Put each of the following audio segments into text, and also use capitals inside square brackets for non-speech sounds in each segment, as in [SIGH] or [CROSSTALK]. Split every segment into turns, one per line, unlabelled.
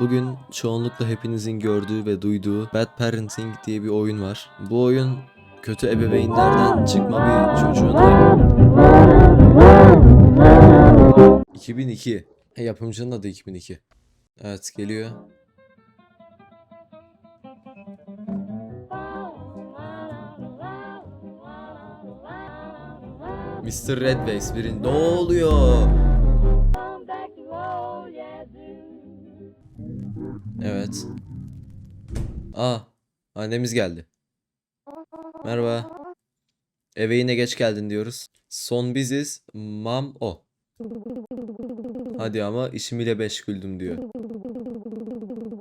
Bugün çoğunlukla hepinizin gördüğü ve duyduğu Bad Parenting diye bir oyun var. Bu oyun kötü ebeveynlerden çıkma bir çocuğun 2002. E, yapımcının adı 2002. Evet geliyor. Mr. Redface biri ne oluyor? Aa, annemiz geldi. Merhaba. Eve yine geç geldin diyoruz. Son biziz, mam o. Hadi ama işimiyle meşguldüm diyor.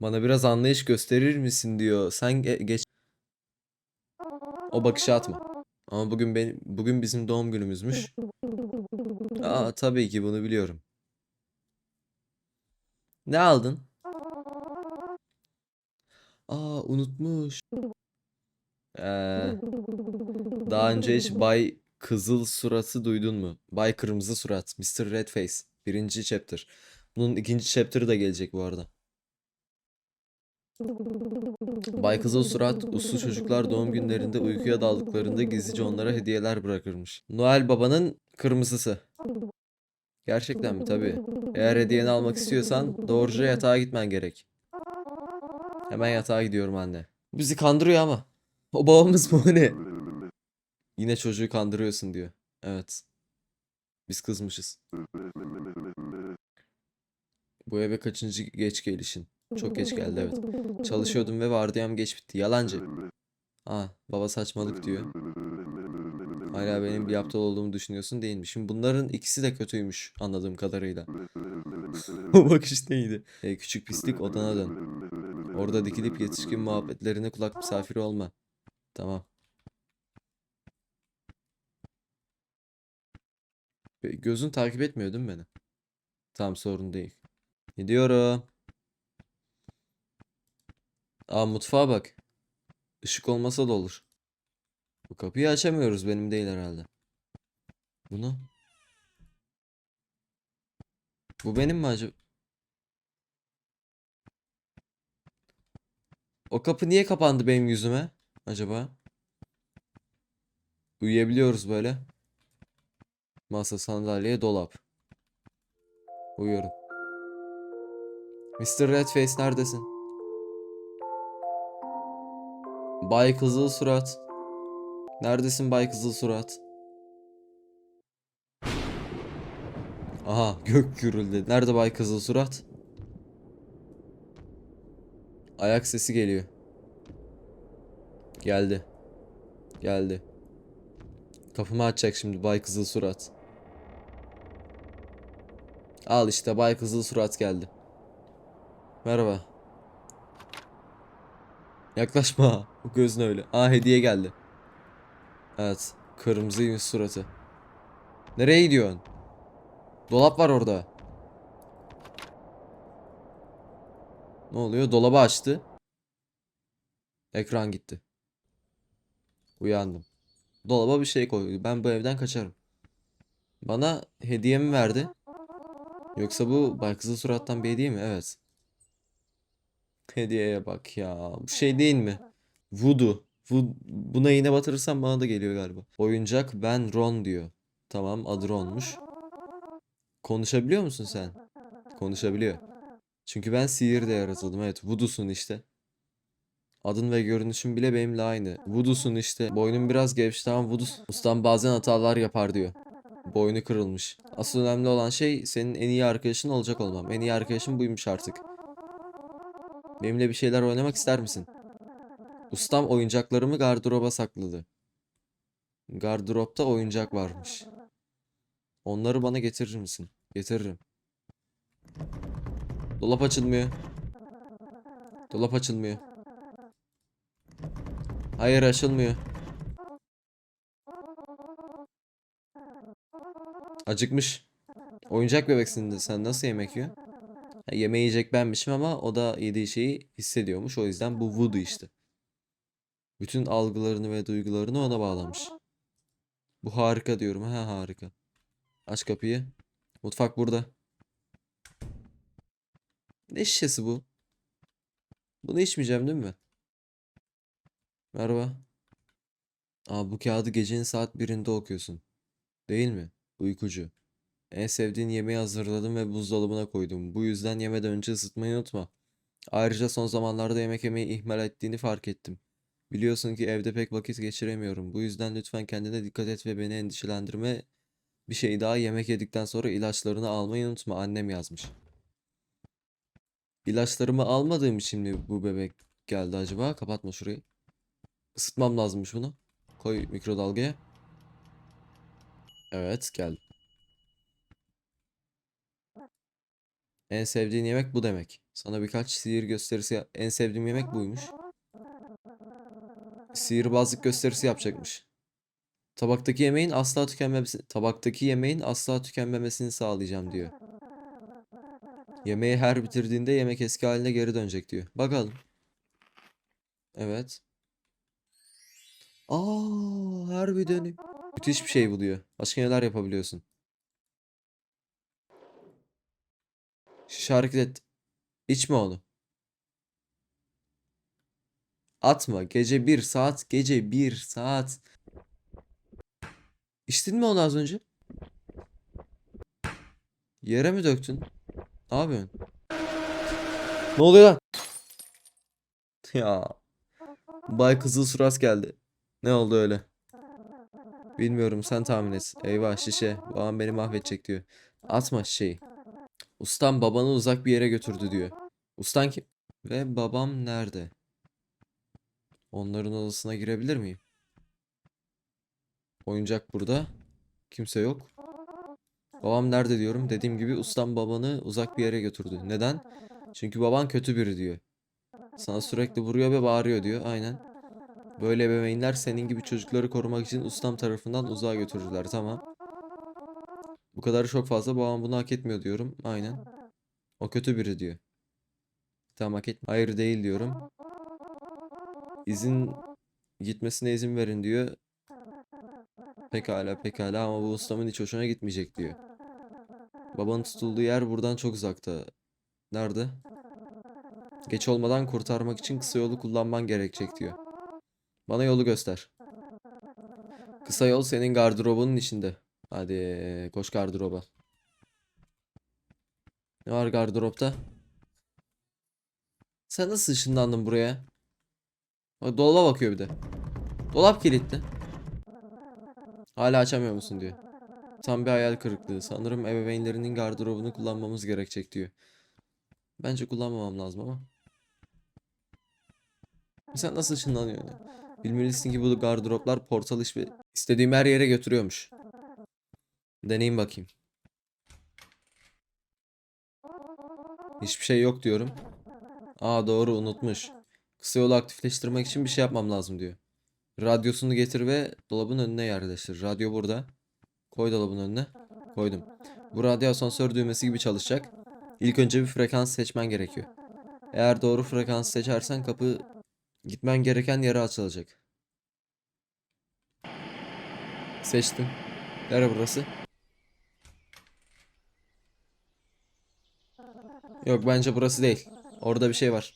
Bana biraz anlayış gösterir misin diyor. Sen ge- geç. O bakışı atma. Ama bugün benim bugün bizim doğum günümüzmüş. Aa tabii ki bunu biliyorum. Ne aldın? Aa unutmuş. Ee, [LAUGHS] daha önce hiç Bay Kızıl Surat'ı duydun mu? Bay Kırmızı Surat, Mr. Redface. Birinci chapter. Bunun ikinci chapter'ı da gelecek bu arada. Bay Kızıl Surat, uslu çocuklar doğum günlerinde uykuya daldıklarında gizlice onlara hediyeler bırakırmış. Noel Baba'nın kırmızısı. Gerçekten mi? Tabii. Eğer hediyeni almak istiyorsan doğruca yatağa gitmen gerek. Hemen yatağa gidiyorum anne. Bizi kandırıyor ama. O babamız mı o ne? Yine çocuğu kandırıyorsun diyor. Evet. Biz kızmışız. Bu eve kaçıncı geç gelişin? Çok geç geldi evet. Çalışıyordum ve vardiyam geç bitti. Yalancı. Aa, baba saçmalık diyor. Hala benim bir aptal olduğumu düşünüyorsun değil mi? Şimdi bunların ikisi de kötüymüş anladığım kadarıyla. [LAUGHS] O bakış neydi? E, küçük pislik odana dön. Orada dikilip yetişkin muhabbetlerine kulak misafiri olma. Tamam. Gözün takip etmiyor değil mi beni? Tamam sorun değil. Gidiyorum. Aa mutfağa bak. Işık olmasa da olur. Bu kapıyı açamıyoruz benim değil herhalde. Bunu. Bu benim mi acaba? O kapı niye kapandı benim yüzüme acaba? Uyuyabiliyoruz böyle. Masa, sandalye, dolap. Uyuyorum. Mr. Redface neredesin? Bay Kızıl Surat. Neredesin Bay Kızıl Surat? Aha gök gürüldü. Nerede Bay Kızıl Surat? Ayak sesi geliyor. Geldi. Geldi. Kapımı açacak şimdi Bay Kızıl Surat. Al işte Bay Kızıl Surat geldi. Merhaba. Yaklaşma. [LAUGHS] Bu gözün öyle. Aa hediye geldi. Evet. Kırmızıymış suratı. Nereye gidiyorsun? Dolap var orada. Ne oluyor? Dolabı açtı. Ekran gitti. Uyandım. Dolaba bir şey koydu. Ben bu evden kaçarım. Bana hediyemi verdi. Yoksa bu Baykızıl surattan bir hediye mi? Evet. Hediyeye bak ya. Bu şey değil mi? Voodoo. Bu, buna iğne batırırsam bana da geliyor galiba. Oyuncak ben Ron diyor. Tamam adı Ron'muş. Konuşabiliyor musun sen? Konuşabiliyor. Çünkü ben sihirde yaratıldım. Evet Voodoo'sun işte. Adın ve görünüşün bile benimle aynı. Voodoo'sun işte. Boynun biraz gevşek tamam Voodoo. Ustam bazen hatalar yapar diyor. Boynu kırılmış. Asıl önemli olan şey senin en iyi arkadaşın olacak olmam. En iyi arkadaşım buymuş artık. Benimle bir şeyler oynamak ister misin? Ustam oyuncaklarımı gardıroba sakladı. Gardıropta oyuncak varmış. Onları bana getirir misin? Getiririm. Dolap açılmıyor. Dolap açılmıyor. Hayır açılmıyor. Acıkmış. Oyuncak bebeksin sen nasıl yemek yiyor? Ha, yemeği yiyecek benmişim ama o da yediği şeyi hissediyormuş. O yüzden bu voodoo işte. Bütün algılarını ve duygularını ona bağlamış. Bu harika diyorum. Ha harika. Aç kapıyı. Mutfak burada. Ne şişesi bu? Bunu içmeyeceğim değil mi? Merhaba. Aa bu kağıdı gecenin saat birinde okuyorsun. Değil mi? Uykucu. En sevdiğin yemeği hazırladım ve buzdolabına koydum. Bu yüzden yemeden önce ısıtmayı unutma. Ayrıca son zamanlarda yemek yemeyi ihmal ettiğini fark ettim. Biliyorsun ki evde pek vakit geçiremiyorum. Bu yüzden lütfen kendine dikkat et ve beni endişelendirme. Bir şey daha yemek yedikten sonra ilaçlarını almayı unutma. Annem yazmış. İlaçlarımı almadığım için mi bu bebek geldi acaba? Kapatma şurayı. Isıtmam lazımmış bunu. Koy mikrodalgaya. Evet gel. En sevdiğin yemek bu demek. Sana birkaç sihir gösterisi En sevdiğim yemek buymuş. Sihirbazlık gösterisi yapacakmış. Tabaktaki yemeğin asla tükenmemesi tabaktaki yemeğin asla tükenmemesini sağlayacağım diyor. Yemeği her bitirdiğinde yemek eski haline geri dönecek diyor. Bakalım. Evet. Aa, her bir dönüm. Müthiş bir şey bu diyor. Başka neler yapabiliyorsun? Şişe hareket et. İçme onu. Atma. Gece bir saat. Gece bir saat. İçtin mi onu az önce? Yere mi döktün? Ne yapıyorsun? Ne oluyor lan? Ya. Bay Kızıl Suras geldi. Ne oldu öyle? Bilmiyorum sen tahmin et. Eyvah şişe. Babam beni mahvedecek diyor. Atma şişeyi. Ustam babanı uzak bir yere götürdü diyor. Ustan kim? Ve babam nerede? Onların odasına girebilir miyim? Oyuncak burada. Kimse yok. Babam nerede diyorum. Dediğim gibi ustam babanı uzak bir yere götürdü. Neden? Çünkü baban kötü biri diyor. Sana sürekli vuruyor ve bağırıyor diyor. Aynen. Böyle ebeveynler senin gibi çocukları korumak için ustam tarafından uzağa götürürler. Tamam. Bu kadar çok fazla babam bunu hak etmiyor diyorum. Aynen. O kötü biri diyor. Tamam hak etmiyor. Hayır değil diyorum. İzin gitmesine izin verin diyor. Pekala pekala ama bu ustamın hiç hoşuna gitmeyecek diyor. Babanın tutulduğu yer buradan çok uzakta. Nerede? Geç olmadan kurtarmak için kısa yolu kullanman gerekecek diyor. Bana yolu göster. Kısa yol senin gardırobunun içinde. Hadi koş gardıroba. Ne var gardıropta? Sen nasıl ışınlandın buraya? Dolaba bakıyor bir de. Dolap kilitli. Hala açamıyor musun diyor. Tam bir hayal kırıklığı. Sanırım ebeveynlerinin gardırobunu kullanmamız gerekecek diyor. Bence kullanmamam lazım ama. Sen nasıl ışınlanıyorsun? Bilmelisin ki bu gardıroplar portal iş istediğim her yere götürüyormuş. Deneyim bakayım. Hiçbir şey yok diyorum. Aa doğru unutmuş. Kısa yolu aktifleştirmek için bir şey yapmam lazım diyor. Radyosunu getir ve dolabın önüne yerleştir. Radyo burada. Koy dolabın önüne. Koydum. Bu radyo asansör düğmesi gibi çalışacak. İlk önce bir frekans seçmen gerekiyor. Eğer doğru frekans seçersen kapı gitmen gereken yere açılacak. Seçtim. Nere burası? Yok bence burası değil. Orada bir şey var.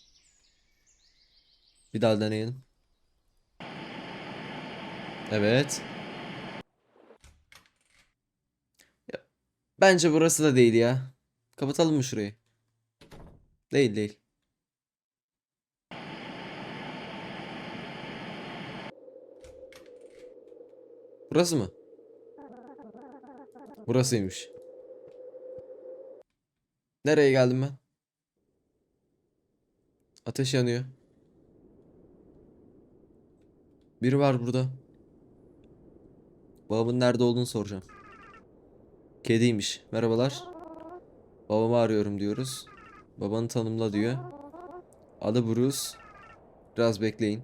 Bir daha deneyelim. Evet. Bence burası da değil ya. Kapatalım mı şurayı? Değil değil. Burası mı? Burasıymış. Nereye geldim ben? Ateş yanıyor. Biri var burada. Babamın nerede olduğunu soracağım. Kediymiş. Merhabalar. Babamı arıyorum diyoruz. Babanı tanımla diyor. Adı Bruce. Biraz bekleyin.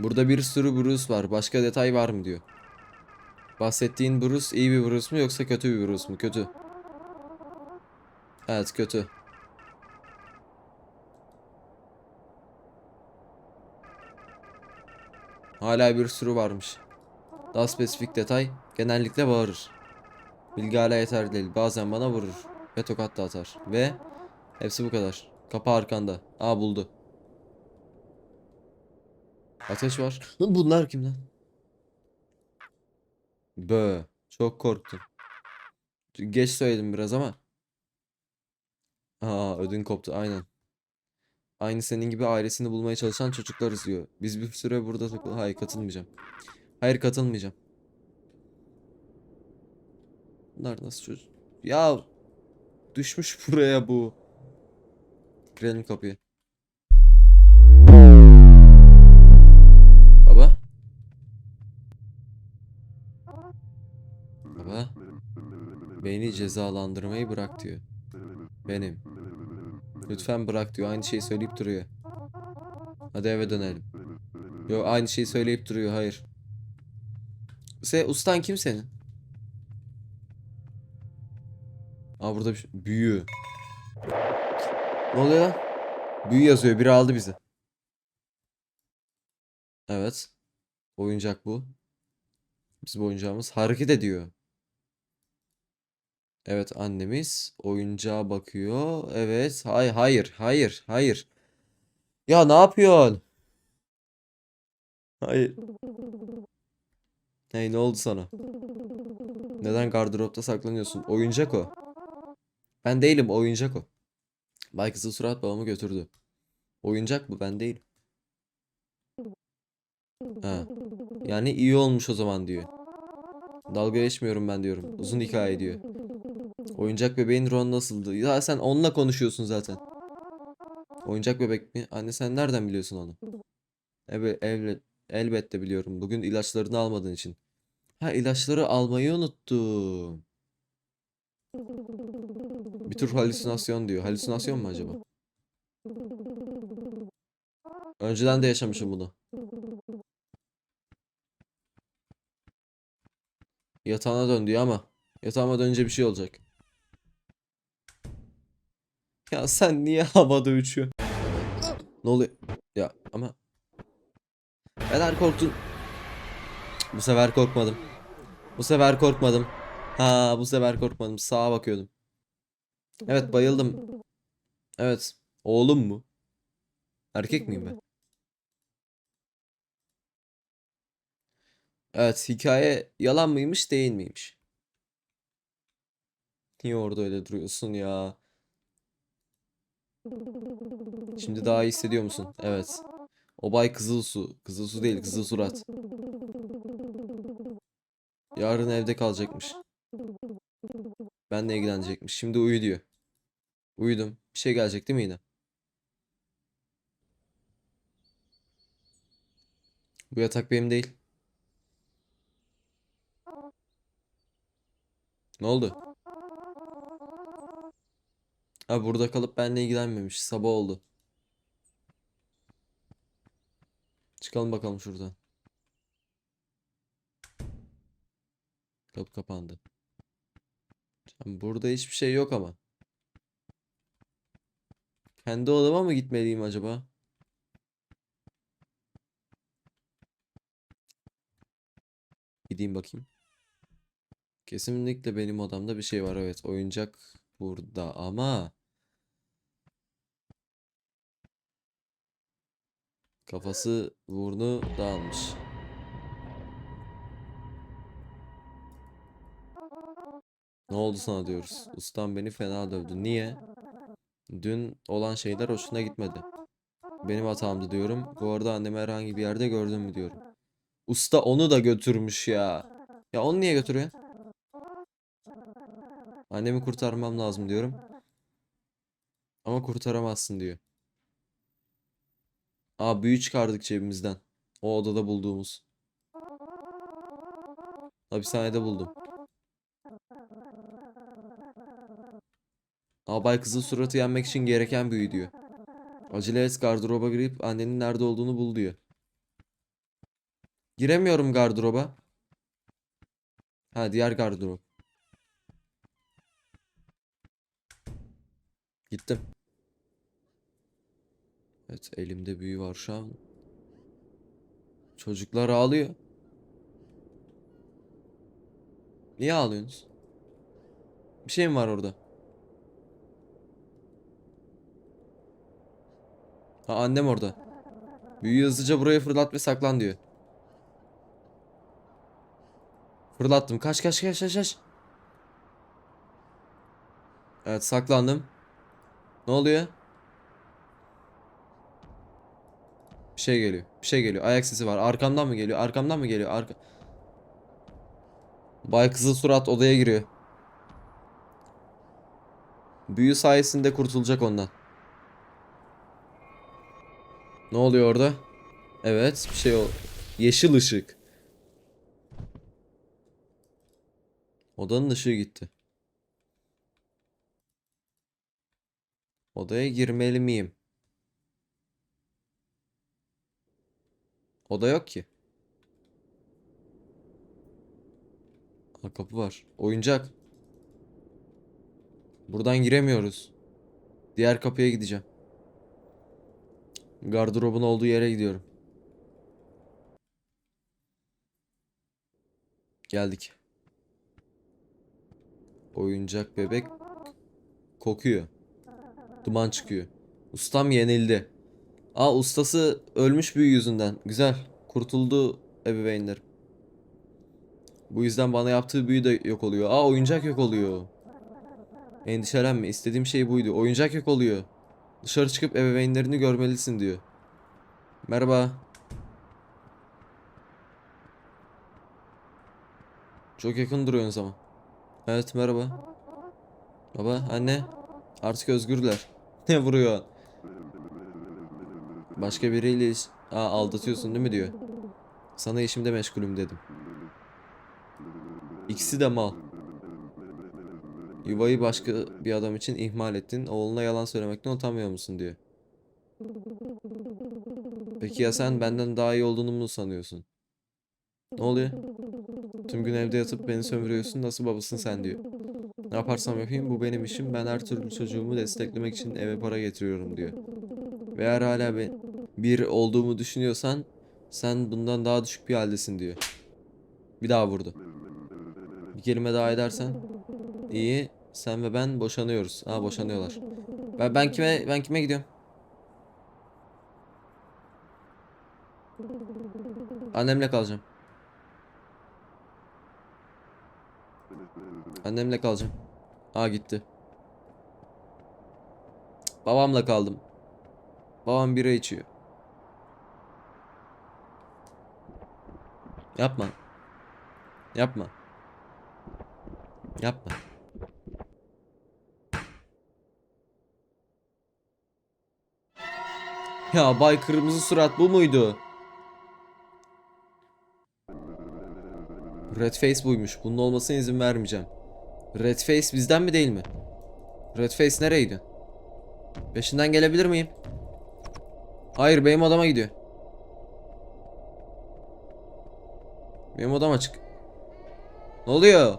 Burada bir sürü Bruce var. Başka detay var mı diyor. Bahsettiğin Bruce iyi bir Bruce mu yoksa kötü bir Bruce mu? Kötü. Evet kötü. Hala bir sürü varmış. Daha spesifik detay genellikle bağırır. Bilgi hala yeterli değil. Bazen bana vurur ve tokat da atar. Ve Hepsi bu kadar. Kapı arkanda. Aa buldu. Ateş var. Bunlar kim lan? Bö. Çok korktum. Geç söyledim biraz ama. Aa ödün koptu aynen. Aynı senin gibi ailesini bulmaya çalışan çocuklarız diyor. Biz bir süre burada takıl... Hayır katılmayacağım. Hayır katılmayacağım. Bunlar nasıl çocuk? Ya düşmüş [LAUGHS] buraya bu. Girelim kapıya. Baba? Baba? Beni cezalandırmayı bırak diyor. Benim. Lütfen bırak diyor. Aynı şeyi söyleyip duruyor. Hadi eve dönelim. Yok aynı şeyi söyleyip duruyor. Hayır. Se ustan kim senin? Aa burada bir şey- büyü. Ne oluyor lan? Büyü yazıyor. Biri aldı bizi. Evet. Oyuncak bu. Bizim oyuncağımız hareket ediyor. Evet annemiz oyuncağa bakıyor. Evet. Hayır hayır hayır hayır. Ya ne yapıyorsun? Hayır. Hey ne oldu sana? Neden gardıropta saklanıyorsun? Oyuncak o. Ben değilim oyuncak o. Bay Kızıl Surat babamı götürdü. Oyuncak bu ben değilim. Ha. Yani iyi olmuş o zaman diyor. Dalga geçmiyorum ben diyorum. Uzun hikaye diyor. Oyuncak bebeğin Ron nasıldı? Ya sen onunla konuşuyorsun zaten. Oyuncak bebek mi? Anne sen nereden biliyorsun onu? Evet, elbet, elbette biliyorum. Bugün ilaçlarını almadığın için. Ha ilaçları almayı unuttum. Bir tür halüsinasyon diyor. Halüsinasyon mu acaba? Önceden de yaşamışım bunu. Yatağına dön diyor ama yatağıma dönünce bir şey olacak. Ya sen niye havada uçuyorsun? Ne oluyor? Ya ama Kadar korktun. Bu sefer korkmadım. Bu sefer korkmadım. Ha bu sefer korkmadım. Sağa bakıyordum. Evet bayıldım. Evet. Oğlum mu? Erkek miyim ben? Evet hikaye yalan mıymış değil miymiş? Niye orada öyle duruyorsun ya? Şimdi daha iyi hissediyor musun? Evet. Obay Kızılsu. Kızılsu değil Kızıl Surat. Yarın evde kalacakmış. Benle ilgilenecekmiş. Şimdi uyu diyor. Uyudum. Bir şey gelecek değil mi yine? Bu yatak benim değil. Ne oldu? Ha burada kalıp benimle ilgilenmemiş. Sabah oldu. Çıkalım bakalım şuradan. Kapı kapandı. Burada hiçbir şey yok ama. Kendi odama mı gitmeliyim acaba? Gideyim bakayım. Kesinlikle benim odamda bir şey var. Evet, oyuncak burada ama kafası burnu dağılmış. Ne oldu sana diyoruz. Ustam beni fena dövdü. Niye? Dün olan şeyler hoşuna gitmedi. Benim hatamdı diyorum. Bu arada annemi herhangi bir yerde gördün mü diyorum. Usta onu da götürmüş ya. Ya onu niye götürüyor? Annemi kurtarmam lazım diyorum. Ama kurtaramazsın diyor. Aa büyü çıkardık cebimizden. O odada bulduğumuz. Hapishanede buldum. Albay kızıl suratı yenmek için gereken büyü diyor. Acele et gardıroba girip annenin nerede olduğunu bul diyor. Giremiyorum gardıroba. Ha diğer gardırop. Gittim. Evet elimde büyü var şu an. Çocuklar ağlıyor. Niye ağlıyorsunuz? Bir şey mi var orada? Ha annem orada. Büyüyü hızlıca buraya fırlat ve saklan diyor. Fırlattım. Kaç kaç kaç kaç kaç. Evet saklandım. Ne oluyor? Bir şey geliyor. Bir şey geliyor. Ayak sesi var. Arkamdan mı geliyor? Arkamdan mı geliyor? Arka... Bay Kızıl Surat odaya giriyor. Büyü sayesinde kurtulacak ondan. Ne oluyor orada? Evet, bir şey o. Yeşil ışık. Odanın ışığı gitti. Odaya girmeli miyim? Oda yok ki. Ha, kapı var. Oyuncak. Buradan giremiyoruz. Diğer kapıya gideceğim. Gardırobun olduğu yere gidiyorum. Geldik. Oyuncak bebek kokuyor. Duman çıkıyor. Ustam yenildi. Aa ustası ölmüş büyü yüzünden. Güzel. Kurtuldu ebeveynler. Bu yüzden bana yaptığı büyü de yok oluyor. Aa oyuncak yok oluyor. Endişelenme. İstediğim şey buydu. Oyuncak yok oluyor. Dışarı çıkıp ebeveynlerini görmelisin diyor. Merhaba. Çok yakın duruyorsunuz ama. Evet merhaba. Baba, anne. Artık özgürler. [LAUGHS] Ne vuruyor? Başka biriyle iş... Aa, aldatıyorsun değil mi diyor. Sana işimde meşgulüm dedim. İkisi de mal. Yuvayı başka bir adam için ihmal ettin. Oğluna yalan söylemekten utanmıyor musun diyor. Peki ya sen benden daha iyi olduğunu mu sanıyorsun? Ne oluyor? Tüm gün evde yatıp beni sömürüyorsun. Nasıl babasın sen diyor. Ne yaparsam yapayım bu benim işim. Ben her türlü çocuğumu desteklemek için eve para getiriyorum diyor. Ve eğer hala ben bir olduğumu düşünüyorsan sen bundan daha düşük bir haldesin diyor. Bir daha vurdu. Bir kelime daha edersen iyi sen ve ben boşanıyoruz. Ha boşanıyorlar. Ben, ben kime ben kime gidiyorum? Annemle kalacağım. Annemle kalacağım. Aa gitti. Babamla kaldım. Babam bira içiyor. Yapma. Yapma. Yapma. Ya Bay Kırmızı Surat bu muydu? Red Face buymuş. Bunun olmasına izin vermeyeceğim. Red Face bizden mi değil mi? Red Face nereydi? Peşinden gelebilir miyim? Hayır benim odama gidiyor. Benim odam açık. Ne oluyor?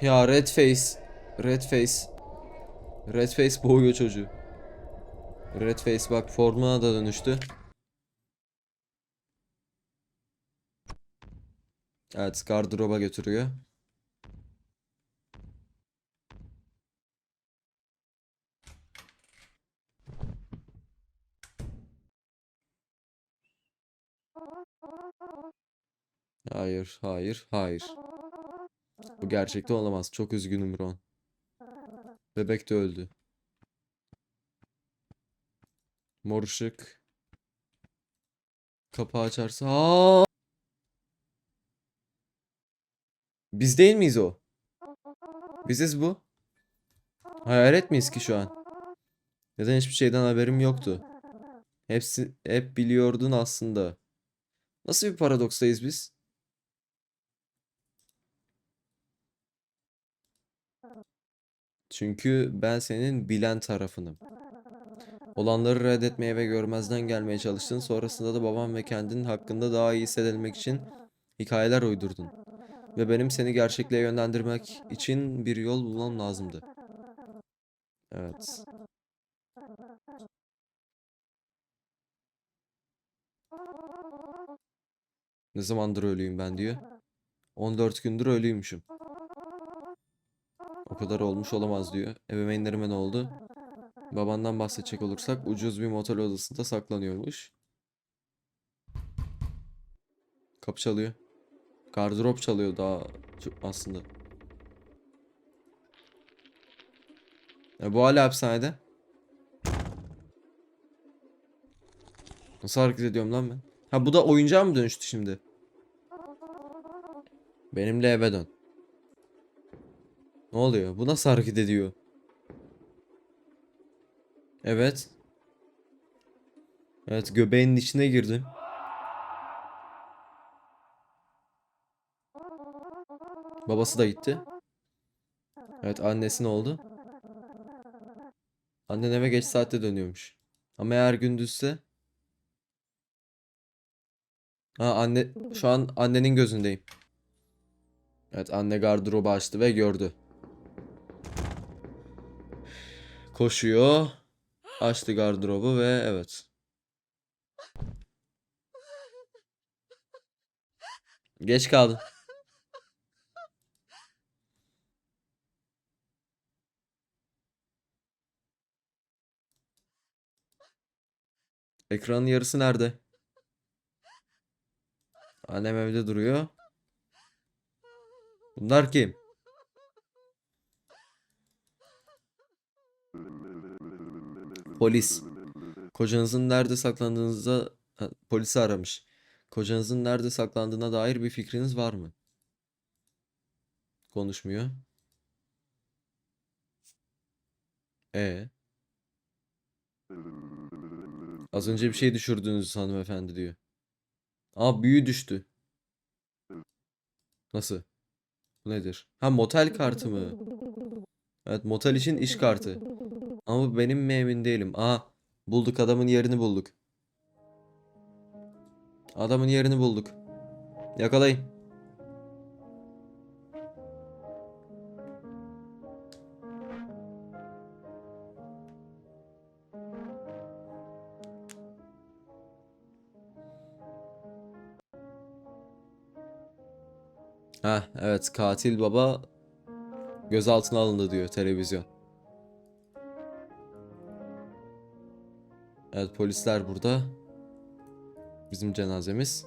Ya Red Face. Red Face. Red Face boğuyor çocuğu. Red Face bak formuna da dönüştü. Evet gardıroba götürüyor. Hayır, hayır, hayır. Bu [LAUGHS] gerçekte olamaz. Çok üzgünüm Ron. Bebek de öldü. Mor ışık. Kapağı açarsa... Aa! Biz değil miyiz o? Biziz bu. Hayalet miyiz ki şu an? Neden hiçbir şeyden haberim yoktu? Hepsi hep biliyordun aslında. Nasıl bir paradokstayız biz? Çünkü ben senin bilen tarafınım. Olanları reddetmeye ve görmezden gelmeye çalıştın. Sonrasında da babam ve kendin hakkında daha iyi hissedilmek için hikayeler uydurdun. Ve benim seni gerçekliğe yönlendirmek için bir yol bulmam lazımdı. Evet. Ne zamandır ölüyüm ben diyor. 14 gündür ölüymüşüm. O kadar olmuş olamaz diyor. Ebeveynlerime ne oldu? Babandan bahsedecek olursak ucuz bir motel odasında saklanıyormuş. Kapı çalıyor. Gardırop çalıyor daha aslında. E bu hala hapishanede. Nasıl hareket ediyorum lan ben? Ha bu da oyuncağa mı dönüştü şimdi? Benimle eve dön. Ne oluyor? Bu nasıl hareket ediyor? Evet. Evet göbeğinin içine girdim. Babası da gitti. Evet annesi ne oldu? Annen eve geç saatte dönüyormuş. Ama eğer gündüzse... Ha anne şu an annenin gözündeyim. Evet anne gardırobu açtı ve gördü. Koşuyor. Açtı gardırobu ve evet. Geç kaldın. Ekranın yarısı nerede? Annem evde duruyor. Bunlar kim? Polis. Kocanızın nerede saklandığınıza ha, polisi aramış. Kocanızın nerede saklandığına dair bir fikriniz var mı? Konuşmuyor. E. Az önce bir şey düşürdünüz hanımefendi diyor. Aa büyü düştü. Nasıl? Bu nedir? Ha motel kartı mı? Evet motel için iş kartı. Ama benim mi emin değilim. Aa bulduk adamın yerini bulduk. Adamın yerini bulduk. Yakalayın. Ha evet katil baba gözaltına alındı diyor televizyon. Evet polisler burada. Bizim cenazemiz.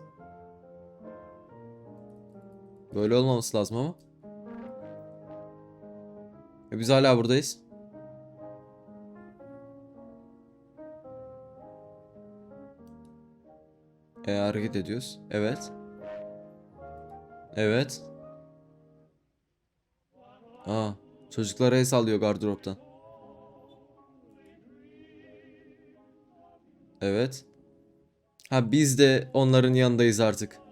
Böyle olmaması lazım ama. E biz hala buradayız. E hareket ediyoruz. Evet. Evet. Aa, çocuklara el sallıyor gardıroptan. Evet. Ha biz de onların yanındayız artık.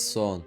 Son.